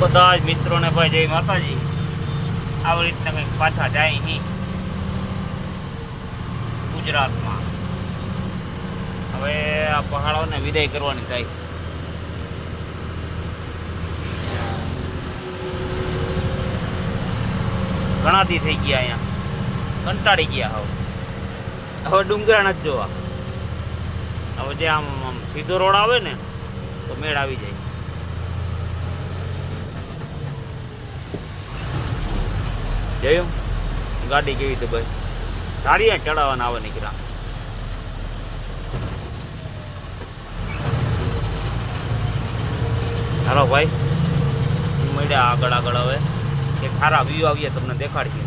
બધા જ મિત્રોને ભાઈ જય માતાજી. આવી રીતના કંઈક પાછા જાય અહીં ગુજરાતમાં. હવે આ પહાડોને વિદાય કરવાની થાય. ઘણા દી થઈ ગયા અહીંયા. કંટાળી ગયા હવે. હવે ડુંગરા નથી જોવા. હવે જે આમ સીધો રોડ આવે ને, તો મેળ આવી જાય. જોયું? ગાડી કેવી રીતે ભાઈ? તાળીયા ચડાવવાના આવે નીકળ્યા. હાલો ભાઈ મળ્યા આગળ આગળ હવે. એક સારા વ્યૂ આવીએ તમને દેખાડીએ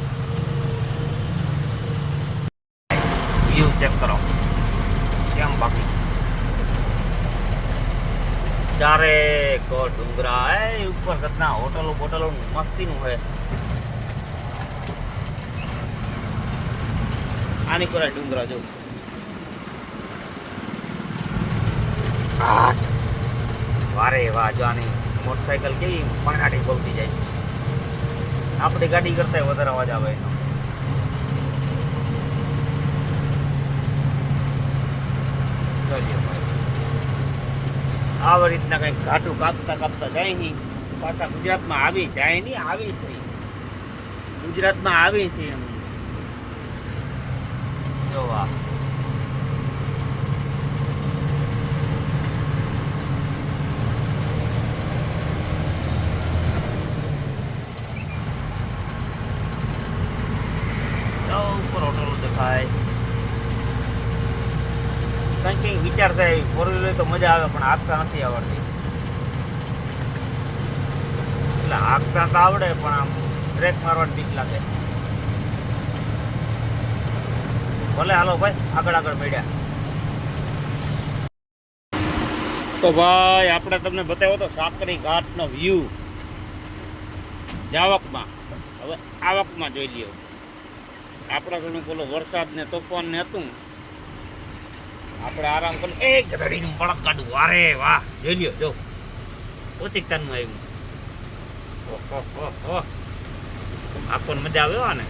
વ્યૂ ચેક કરો. કેમ બાકી? ચારે ડુંગરા, એ ઉપર કદના હોટલો બોટલો મસ્તીનું હોય. આની કોરા ડુંગરા જો વારે વાહ, જો આની મોટરસાયકલ કેવી પણાટી બોલતી જાય. આપણી ગાડી કરતા વધારે અવાજ આવે. એનો આવી રીતના કંઈક ઘાટું કાપતા કાપતા જાય નહીં પાછા ગુજરાતમાં આવી જાય નહીં, આવી છે ગુજરાતમાં આવી છે એમ. જો વાહ ઉપર હોટલો દેખાય. કંઈક કંઈક વિચાર થાય ફોર વ્હીલર તો મજા આવે, પણ હાંકતા નથી આવડતી. એટલે હાંકતા તો આવડે, પણ આમ બ્રેક મારવાની બીક લાગે. ભલે હાલો ભાઈ, આગળ આગળ મળ્યા. તો ભાઈ, આપણે તમને બતાવ્યો તો સાકરી ઘાટનો વ્યૂ જાવકમાં. હવે આવકમાં જોઈ લ્યો. આપણા ઘણું પેલો વરસાદ ને તોફાન ને હતું. આપણે આરામ કરો એક ગધડીનું બળક કાઢું. વારે, વાહ, જોઈ લ્યો, જો. ઓછી ઓચિકતાનું આવ્યું. ઓહો આખો મજા આવ્યો આને.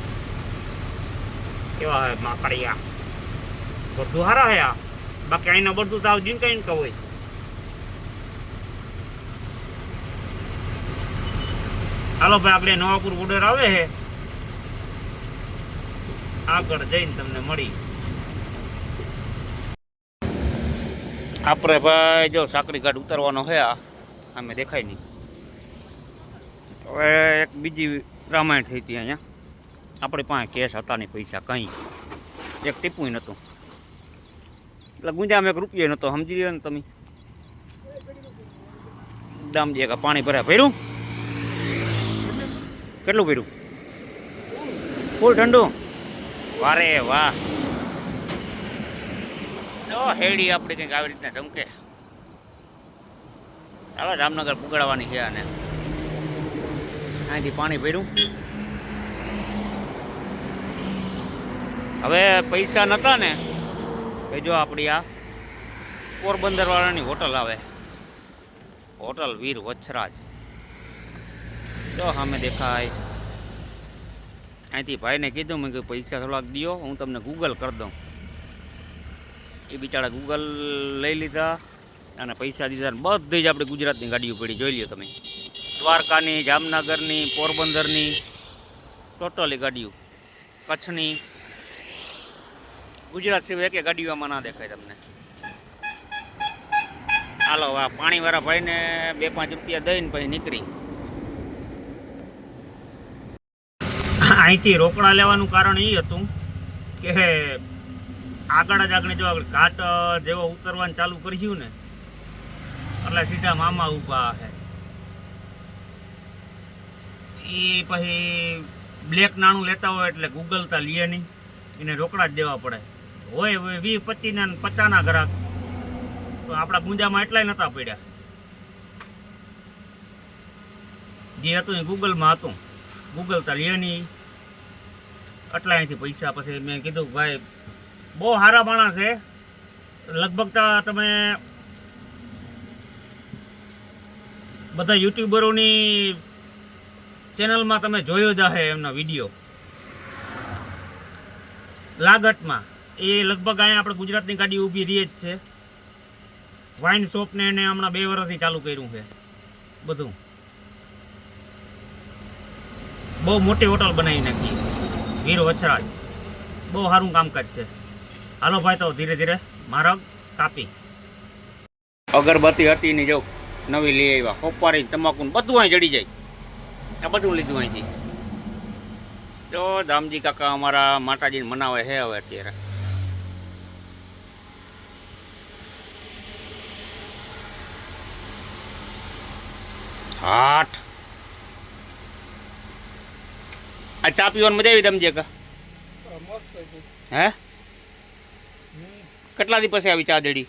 કેવા હે માકડિયા. બધું હારા હે આ. બાકી આઈને બધું તો આવ જીન કઈ ને હોય. હાલો ભાઈ, આપણે નવાપુર બોર્ડર આવે છે આગળ જઈને તમને મળી. આપણે ભાઈ, જો સાંકડી ઘાટ ઉતારવાનો છે આ. અમે દેખાય નહીં. હવે એક બીજી રામાયણ થઈ હતી અહીંયા. આપણી પાસે કેશ હતા નહીં, પૈસા કંઈ. એક ટીપું નહોતું. એટલે ગુંજામાં એક રૂપિયો નહોતો, સમજી ગયો ને તમે? દામજી એક પાણી ભર્યા ભર્યું? કેટલું ભર્યું? ફૂલ ઠંડુ? વારે વાહ. જો હેડી આપણે કંઈક આવી રીતના ચમકે ચાલો જામનગર પુગાડવાની છે અને અહીંથી પાણી ભર્યું. હવે પૈસા નહોતા ને, કે જો આપણી આ પોરબંદરવાળાની હોટલ આવે. હોટલ વીર વચ્છરાજ જો સામે દેખાય. અહીંથી ભાઈને કીધું, મેં કે પૈસા થોડાક દો હું તમને ગૂગલ કરી દઉં. એ બિચારા ગૂગલ લઈ લીધા અને પૈસા દીધા બધી જ આપણે ગુજરાતની ગાડીઓ પડી. જોઈ લ્યો તમે. દ્વારકાની, જામનગરની, પોરબંદરની, ટોટલી ગાડીઓ. કચ્છની ગુજરાત સિવાય એકે ગાડીઓમાં ના દેખાય તમને. હાલો, આ પાણીવાળા ભાઈને બે પાંચ રૂપિયા દઈને પછી નીકળી. અહીંથી રોકડા લેવાનું કારણ એ હતું કે આગળ જ આગળ જો આગળ ઘાટ જેવો ઉતરવાનું ચાલુ કર્યું ને, એટલે સીધા મામા ઊભા છે એ પછી બ્લેક નાણું લેતા હોય એટલે ગૂગલ તા લે નહીં, એને રોકડા જ દેવા પડે. હોય વી વીસ પચીસના ને પચાસના ગ્રાહક તો આપણા ગુંજામાં એટલાય નહોતા પડ્યા. જે હતું એ ગૂગલમાં હતું. ગૂગલ તા લે નહીં એટલા અહીંથી પૈસા પછી મેં કીધું ભાઈ, બહુ સારા માણસ છે. લગભગ તમે બધા યુટ્યુબરોની ચેનલમાં તમે જોયો જ હશે એમનો વીડિયો. લાગટમાં એ લગભગ અહીંયા આપણે ગુજરાતની ગાડી ઊભી રહી જ છે. વાઇન શોપને એને હમણાં બે વર્ષથી ચાલુ કર્યું છે. બધું. બહુ મોટી હોટલ બનાવી નાખી. વીર વછરાજ. બહુ સારું કામકાજ છે. હાલો ભાઈ તો ધીરે ધીરે મારગ કાપી. અગરબત્તી હતી ને જો નવી લઈ આવ્યા. હોપારી તમાકુ બધું અહીં જડી જાય. આ બધું લીધું અહીંથી. તો દામજી કાકા અમારા માતાજીને મનાવે છે હવે અત્યારે. હાઠ આ ચા પીવાની મજા આવી તમને કા? હે કેટલા દી પછી આવી ચા દેડી?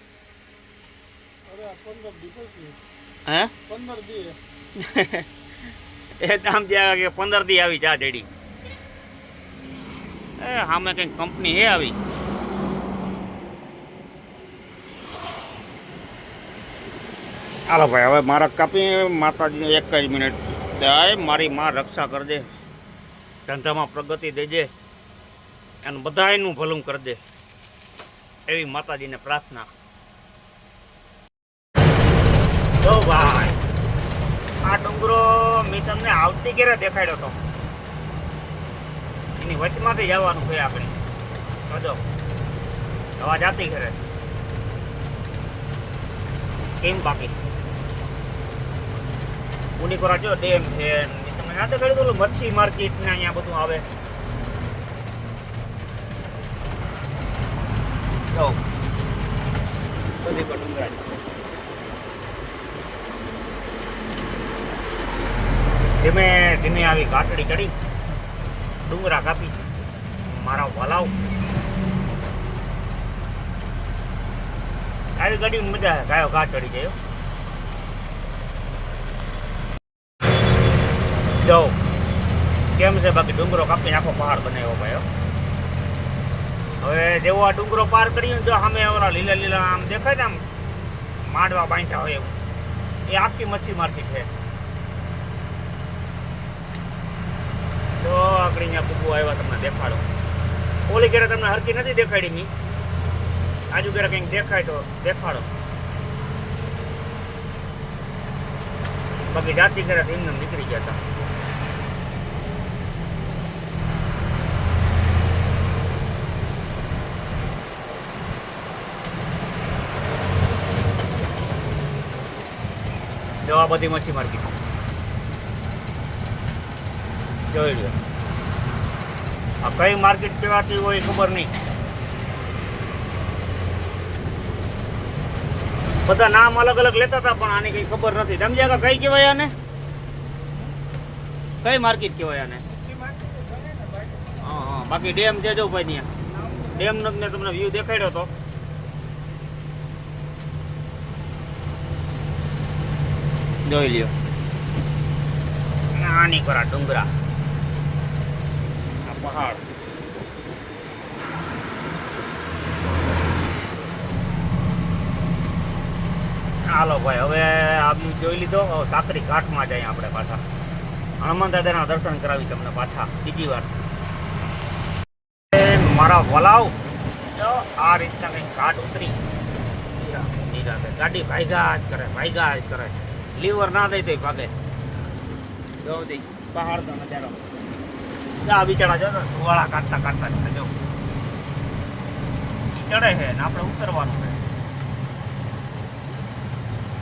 હે? એ દામ જ્યાં કે પંદર દી આવી ચા દેડી. એ સામે કંઈક કંપની હે આવી. હાલો ભાઈ, હવે મારા કાપી માતાજીને એક જ મિનિટ જાય મારી માં રક્ષા કરજે ધંધામાં પ્રગતિ દેજે અને બધાયનું ભલું કરી દે. એવી માતાજીને પ્રાર્થના. જો ભાઈ, આ ડુંગરો મેં તમને આવતી ક્યારે દેખાડ્યો હતો એની વચમાંથી જવાનું છે આપણે. બધો હવા જાતી ઘરે. કેમ બાકી? ઉનીકોરા જો ડેમ છે તમને ના દેખાડ્યું હતું મચ્છી માર્કેટ ને અહીંયા બધું આવે. જો બધી પર. ધીમે ધીમે આવી કાટડી ચડી. ડુંગરા કાપી. મારા વલાવ આવી ગાડી મજા આવે, ગાયો જો કેમ છે બાકી ડુંગરો કાપીને આખો પહાડ બનાવ્યો ભાઈ. હવે જેવો આ ડુંગરો પાર કર્યો જો સામે ઓલા લીલા લીલા આમ દેખાય ને આમ માંડવા બાંધ્યા હોય એવું. એ આખી મચ્છી માર્કેટ છે. તો આગળ અહીંયા કુકુ આવ્યા તમને દેખાડો. ઓલી ઘરે તમને હરકી નથી દેખાડી મી. આજુ ઘરે કંઈક દેખાય તો દેખાડો. બાકી જાતિ ઘરે એમને એમ નીકળી ગયા હતા. જો આ બધી મચ્છી માર્કેટ જોઈ લ્યો. આ કઈ માર્કેટ કહેવાતી હોય ખબર નહીં. બધા નામ અલગ અલગ લેતા હતા, પણ આની કઈ ખબર નથી. સમજ્યા કે કઈ કહેવાય આને? કઈ માર્કેટ કહેવાય આને? હા હા. બાકી ડેમ છે જો ભાઈ ત્યાં. ડેમનો મેં તમને વ્યૂ દેખાડ્યો હતો જોઈ લ્યો. નાની કરા, ડુંગરા. આ પહાડ. હાલો ભાઈ, હવે આવ્યું જોઈ લીધો, હવે સાકરી ઘાટમાં જઈએ આપણે પાછા. હનુમાન દાદાના દર્શન કરાવી તમને પાછા, બીજી વાર. મારા વલાવ, જો આ રીતના કંઈક ઘાટ ઉતરી. ગાડી ભાઈગા જ કરે ભાઈગા જ કરે. લીવર ના દે તો ભાગે. જો પહાડ તો નજારો આ બિચારા જો ધુવાળા કાઢતા કાઢતા જ ચડે છે ને આપણે ઉતરવાનું છે.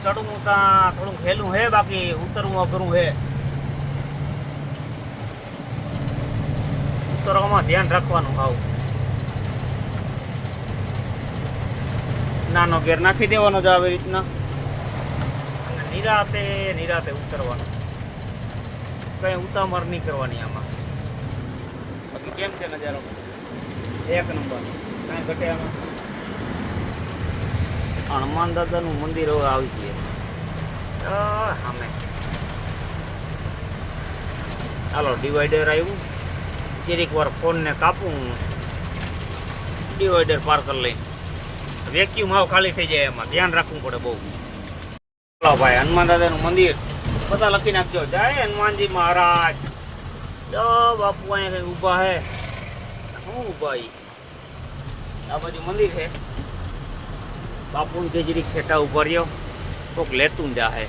ચડવું ત્યાં થોડું હેલું હે બાકી ઉતરવું અઘરું હે ઉતરવામાં ધ્યાન રાખવાનું હાવ. નાનો ગેર નાખી દેવાનો જ આવી રીતના. નિરાતે નિરાતે ઉતરવાનું. કઈ ઉતામર નહીં કરવાની આમાં. બાકી કેમ છે નજારો? એક નંબર. કાંઈ ઘટે આમાં? હનુમાન દાદાનું મંદિર હવે આવી ગયે. સામે હાલો ડિવાઈડર આવ્યું. જરીક વાર ફોનને કાપું. ડિવાઈડર પાર કરી લઈ વેક્યુમ આવ ખાલી થઈ જાય એમાં. ધ્યાન રાખવું પડે બહુ. ભાઈ, હનુમાન દાદાનું મંદિર. બધા લખી નાખજો. જય હનુમાનજી મહારાજ. જો બાપુ, અહીંયા કઈ ઊભા હે? શું ઊભા ઈ? આ બાજુ મંદિર છે બાપુને કેજરીક છેટા ઉપર રહ્યો. કોક લેતું જ જાહે.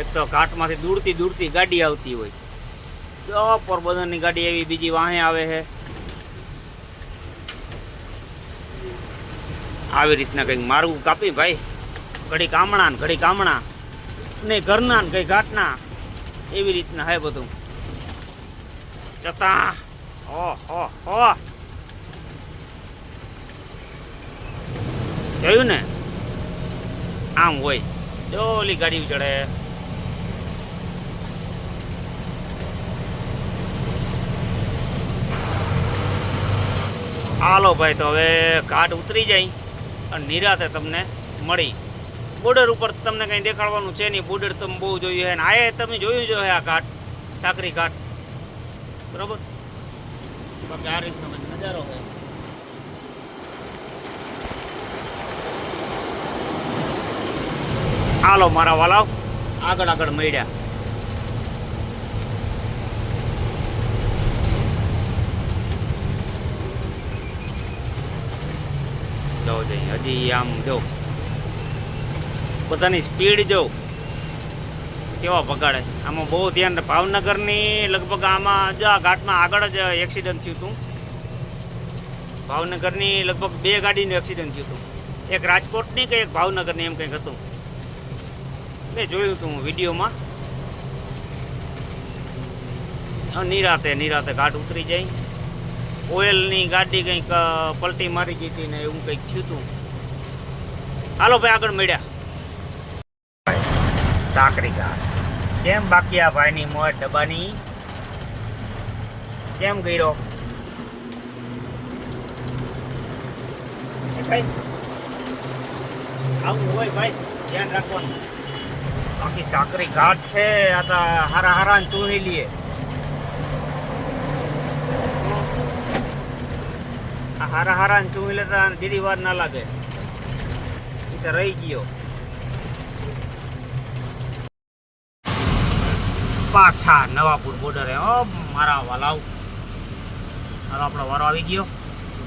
એક તો ઘાટમાંથી દૂરથી દૂરથી ગાડી આવતી હોય. જો પોરબંદરની ગાડી એવી બીજી વાહે આવે છે આવી રીતના કંઈક માર્ગું કાપી ભાઈ. ઘડી કામણા ઘડી કામણા ને ઘરના ને કઈ ઘાટના. એવી રીતના હે બધું. જતા. ઓ હો હો. જોયું ને? આમ હોય. ડોલી ગાડી ચડે હાલો ભાઈ, તો હવે ઘાટ ઉતરી જાય અને નિરાતે તમને મળી. બોર્ડર ઉપર તમને કંઈ દેખાડવાનું છે નહીં. બોર્ડર તમે બહુ જોયું છે. ને આ તમે જોયું જો આ ઘાટ, સાકરી ઘાટ. બરોબર? બાકી આ રીતનો નજારો હોય હાલો, મારા વાલાવ આગળ આગળ મળ્યા. હજી આમ જો. બધાની સ્પીડ જો કેવા પગાડે આમાં બહુ ધ્યાન ભાવનગરની લગભગ આમાં જો આ ઘાટમાં આગળ જ એક્સિડન્ટ થયું હતું. ભાવનગરની લગભગ બે ગાડીનું એક્સિડન્ટ થયું હતું. એક રાજકોટની કે એક ભાવનગરની એમ કંઈક હતું. મેં જોયું હતું વિડીયોમાં. નિરાતે નિરાતે ઘાટ ઉતરી જાય. ઓઇલની ગાડી કંઈક પલટી મારી ગઈ હતી ને એવું કંઈક થયું હતું. હાલો ભાઈ આગળ મળ્યા. સાકરી ઘાટ કેમ બાકી આ ભાઈની મોજ ડબ્બાની કેમ કર્યો આવું હોય ભાઈ, ધ્યાન રાખવાનું. બાકી સાકરી ઘાટ છે, આ તો હારા હારા ચૂની લઈએ હારા હારા ચૂની લેતા દીદી વાર ના લાગે. એ તો રહી ગયો. પાછા નવાપુર બોર્ડરે ઓ મારા વાલાવ. હાલો, આપણો વારો આવી ગયો.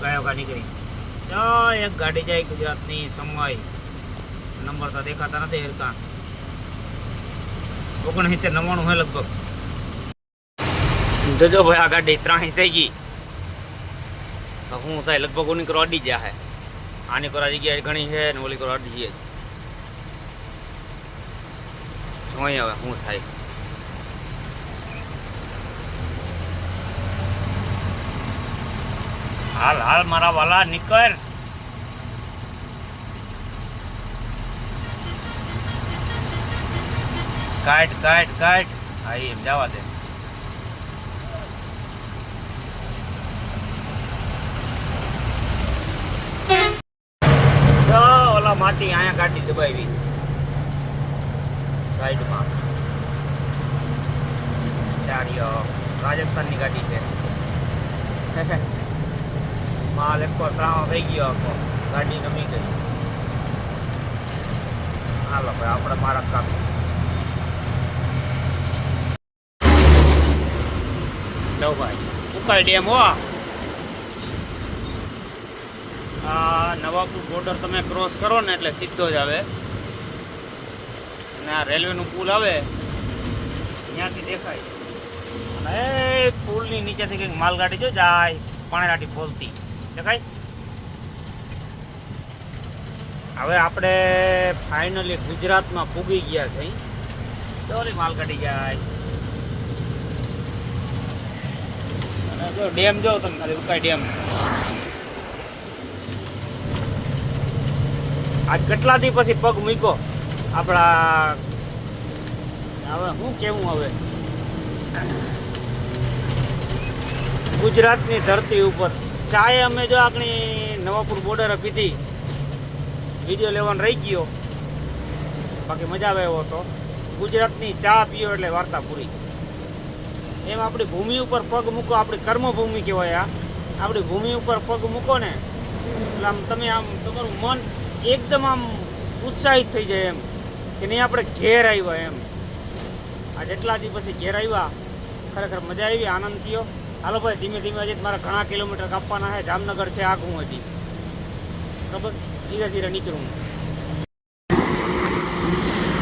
ગાયો ગા નીકળી એક ગાડી જાય ગુજરાતની સમય. નંબર તો દેખાતા નથી હેરકા ઓગણસિત્તેર નવ્વાણું હે લગભગ. જોજો ભાઈ, આ ગાડી ત્રાસી થઈ ગઈ. તો હું થાય, લગભગ ઓની કરો અડી જાય આની કરો જગ્યાએ ઘણી છે ને ઓલી કરો અડી છે જોઈએ હવે શું થાય. હાલ હાલ, મારા વાલા, નીકળ. કાઢ કાઢ કાઢ. હા એમ જવા દે. ઓલા માટી અહીંયા ગાડી દબાવી. સાઈડમાં ચારીઓ રાજસ્થાનની ગાડી છે. માલ એકવાર ત્રાણો થઈ ગયો આખો. ગાડી નમી ગઈ. હાલો ભાઈ, આપણે મારા કાપી લો ભાઈ ઉકાઈ ડેમ હો. આ નવાપુર બોર્ડર તમે ક્રોસ કરો ને એટલે સીધો જ આવે. અને આ રેલવેનું પુલ આવે, ત્યાંથી દેખાય. અને પુલની નીચેથી કંઈક માલગાડી જો જાય, પાણીલાટી ફોલતી દેખાય હવે આપણે ફાઇનલી ગુજરાતમાં પૂગી ગયા છે. ચોરી કાઢી જાય જો ડેમ જો તમે, ખાલી ઉકાઈ ડેમ. આજ કેટલા દી પછી પગ મૂક્યો? આપણા, હવે શું કેવું હવે? ગુજરાતની ધરતી ઉપર ચાય અમે જો આપણી નવાપુર બોર્ડરે પીધી. વીડિયો લેવાનો રહી ગયો. બાકી મજા આવે એવો હતો ગુજરાતની ચા પીઓ એટલે વાર્તા પૂરી. એમ આપણી ભૂમિ ઉપર પગ મૂકો, આપણી કર્મભૂમિ કહેવાય આ. આપણી ભૂમિ ઉપર પગ મૂકો ને, એટલે આમ તમે આમ તમારું મન એકદમ આમ ઉત્સાહિત થઈ જાય એમ. કે નહીં આપણે ઘેર આવ્યા એમ. આ જેટલા દી ઘેર આવ્યા, ખરેખર મજા આવી, આનંદ થયો. હાલો ભાઈ ધીમે ધીમે હજી મારા ઘણા કિલોમીટર કાપવાના છે. જામનગર છે આઘું હજી બરાબર? ધીરે ધીરે નીકળું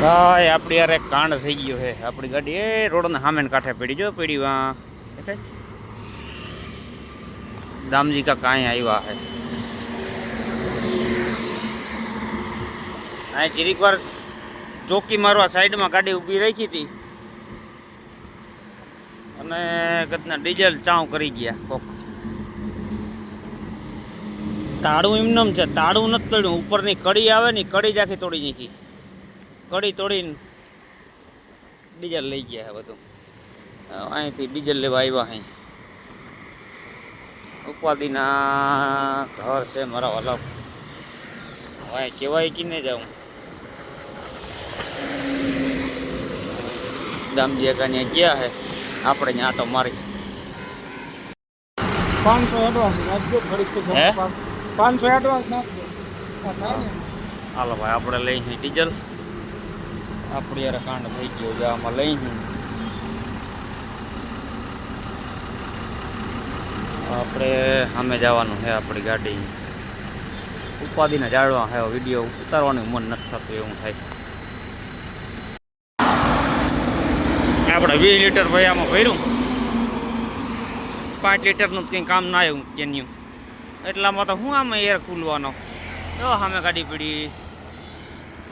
ભાઈ, આપણી યાર એક કાંડ થઈ ગયો છે. આપણી ગાડી, એ રોડના સામે કાંઠે પડી જો પડી વા? દામજી કા કાંઈ આવ્યા છે. અહીં જીરીક વાર ચોકી મારવા સાઈડમાં ગાડી ઊભી રાખી હતી. અને કદના ડીઝલ ચાવ કરી ગયા કોક. તાળું એમનેમ છે, તાળું નથી તોડ્યું ઉપરની કડી આવે ને કડી જ આખી તોડી નાખી. કડી તોડીને ડીઝલ લઈ ગયા છે બધું અહીંથી ડીઝલ લેવા આવ્યા અહીં ઉપાધિના ઘર છે મારા અલગ હવે કહેવાય કે નહીં જાઉં. દામજી અકાને ગયા છે આપણે આટો મારી પાંચસો એડવાન્સ નાખજો ઘડીક પાંચસો એડવાન્સ નાખજો. હાલો ભાઈ આપણે લઈ છીએ ડીઝલ. આપણી યાર કાંડ થઈ ગયો છે આમાં લઈ છું આપણે સામે જવાનું છે આપણી ગાડી. ઉપાધિને જાળવા હે વીડિયો ઉતારવાનું મન નથી થતું એવું થાય. આપણે વીસ લીટર ભાઈ આમાં ભર્યું. પાંચ લીટરનું કંઈ કામ ના આવ્યું કેન્યું એટલામાં તો હું આમાં એર ખુલવાનો તો સામે ગાડી પડી.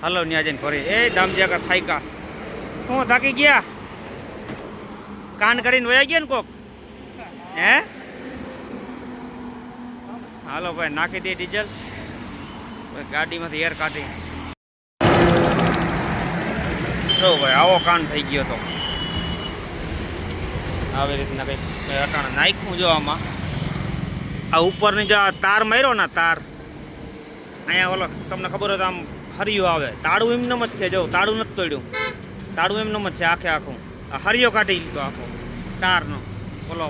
હાલો, ત્યાં ફરી. એ દામજા કા થાયકા. હું થાકી ગયા? કાન કરીને વયા ગયા ને કોક? હે? હાલો ભાઈ, નાખી દે ડીઝલ. ગાડીમાંથી એર કાઢી. જો ભાઈ, આવો કાન થઈ ગયો તો. આવી રીતના કંઈક કંઈ અટાણે નાખ્યું જો આમાં. આ ઉપરની જો આ તાર માર્યો ને તાર અહીંયા ઓલો તમને ખબર હોય તો આમ હરિયો આવે. તાળું એમનેમ જ છે જો તાળું નથી તોડ્યું. તાળું એમનેમ જ છે આખે આખું. આ હરિયો કાઢી લીધો આખો તારનો. બોલો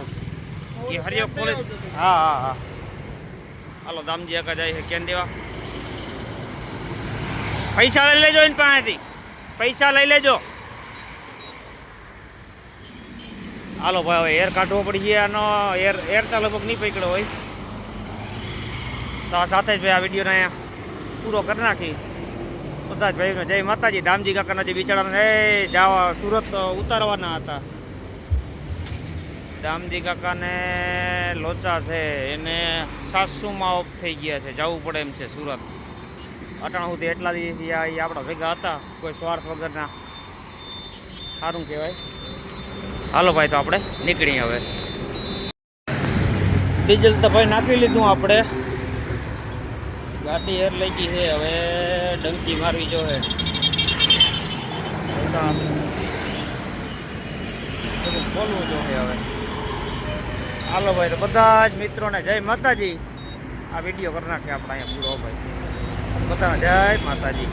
એ હરિયો ખોલે હા હા હા. હાલો દામજી આગા જાય છે. કેમ દેવા? પૈસા લઈ લેજો એની પાસેથી. પૈસા લઈ લેજો. હાલો ભાઈ, હવે એર કાઢવો પડી ગયા આનો, એર એર તો લગભગ નહીં પકડ્યો હોય. તો આ સાથે જ ભાઈ આ વિડીયોને અહીંયા પૂરો કરી નાખી. બધા જ ભાઈઓને જય માતાજી દામજી કાકાના જે બિચારાને એ જાવા સુરત ઉતારવાના હતા. દામજી કાકાને લોચા છે, એને સાસુમાં ઓફ થઈ ગયા છે, જવું પડે એમ છે સુરત. અટાણા સુધી એટલા દિવસથી આ આપણા ભેગા હતા, કોઈ સ્વાર્થ વગરના. સારું કહેવાય. હાલો ભાઈ, તો આપણે નીકળીએ હવે. ડીઝલ તો ભાઈ નાખી લીધું આપણે. ગાડી એર લઈ ગઈ છે, હવે ડંકી મારવી જો હે. બધું ખોલવું જો હવે. હાલો ભાઈ, તો બધા જ મિત્રોને જય માતાજી. આ વીડિયો કરી નાખે આપણે અહીંયા પૂરો, ભાઈ. બધા જય માતાજી.